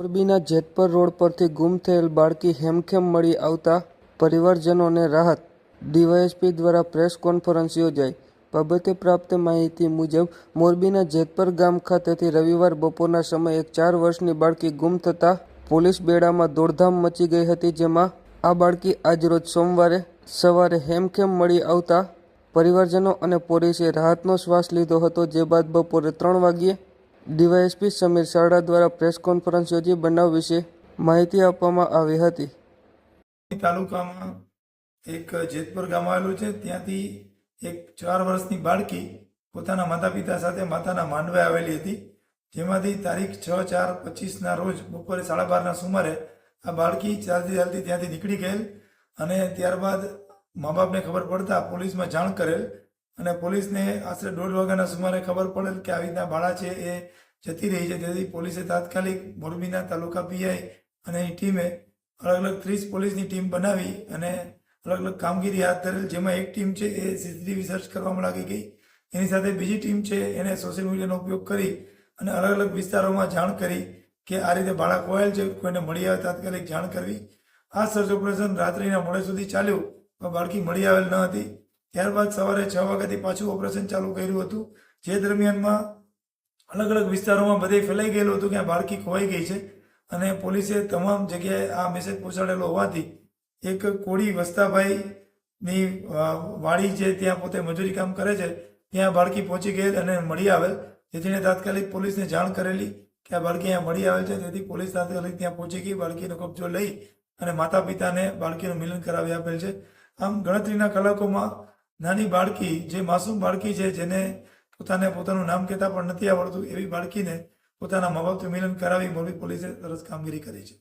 મોરબીના જેતપર રોડ પરથી ગુમ થયેલ બાળકી હેમખેમ મળી આવતા પરિવારજનોને રાહત, ડીવાયએસપી દ્વારા પ્રેસ કોન્ફરન્સ યોજાઈ. બાબતે પ્રાપ્ત માહિતી મુજબ, મોરબીના જેતપર ગામ ખાતેથી રવિવાર બપોરના સમયે એક ચાર વર્ષની બાળકી ગુમ થતાં પોલીસ બેડામાં દોડધામ મચી ગઈ હતી, જેમાં આ બાળકી આજરોજ સોમવારે સવારે હેમખેમ મળી આવતા પરિવારજનો અને પોલીસે રાહતનો શ્વાસ લીધો હતો, જે બાદ બપોરે ત્રણ વાગ્યે ડીવાયએસપી સમીર સારડા દ્વારા પ્રેસ કોન્ફરન્સ યોજી બનાવ વિશે માહિતી આપવામાં આવી હતી. તાલુકામાં એક જેતપુર ગામ આવેલું છે. ત્યાંથી એક ચાર વર્ષની બાળકી પોતાના માતા પિતા સાથે માતાના માંડવે આવેલી હતી. જેમાંથી તારીખ છ ચાર પચીસના રોજ બપોરે સાડા બારના સુમારે આ બાળકી ચાલતી ચાલતી ત્યાંથી નીકળી ગયેલ અને ત્યારબાદ મા બાપને ખબર પડતા પોલીસમાં જાણ કરેલ અને પોલીસને આશરે દોઢ વાગ્યાના સુમારે ખબર પડેલ કે આવી રીતના ભાડા છે એ જતી રહી છે. તેથી પોલીસે તાત્કાલિક મોરબીના તાલુકા પીઆઈ અને ટીમે અલગ અલગ ત્રીસ પોલીસની ટીમ બનાવી અને અલગ અલગ કામગીરી હાથ ધરેલ. જેમાં એક ટીમ છે એ સીસીટીવી સર્ચ કરવામાં લાગી ગઈ. એની સાથે બીજી ટીમ છે એને સોશિયલ મીડિયાનો ઉપયોગ કરી અને અલગ અલગ વિસ્તારોમાં જાણ કરી કે આ રીતે ભાડા ખોવાયેલ છે, કોઈને મળી આવે તાત્કાલિક જાણ કરવી. આ સર્ચ ઓપરેશન રાત્રિના મોડે સુધી ચાલ્યું, પણ બાળકી મળી આવેલ ન હતી. ત્યારબાદ સવારે છ વાગ્યાથી પાછું ઓપરેશન ચાલુ કર્યું હતું. જે દરમિયાનમાં અલગ અલગ વિસ્તારોમાં બધે ફેલાઈ ગયેલું હતું કે આ બાળકી ખોવાઈ ગઈ છે. અને પોલીસે તમામ જગ્યાએ આ મેસેજ પહોંચાડેલો હોવાથી એક કોળી વસ્તાભાઈની વાડી જે ત્યાં પોતે મજૂરી કામ કરે છે, ત્યાં બાળકી પહોંચી ગયેલ અને મળી આવેલ. જેથી તાત્કાલિક પોલીસને જાણ કરેલી કે આ બાળકી અહીંયા મળી આવેલ છે. તેથી પોલીસ તાત્કાલિક ત્યાં પહોંચી ગઈ, બાળકીનો કબજો લઈ અને માતા પિતાને બાળકીનું મિલન કરાવી આપેલ છે. આમ ગણતરીના કલાકોમાં નાની બાળકી, જે માસૂમ બાળકી છે, જેને પોતાને પોતાનું નામ કહેતા પણ નથી આવડતું, એવી બાળકીને પોતાના મા બાપથી મિલન કરાવી મોરબી પોલીસે સરસ કામગીરી કરી છે.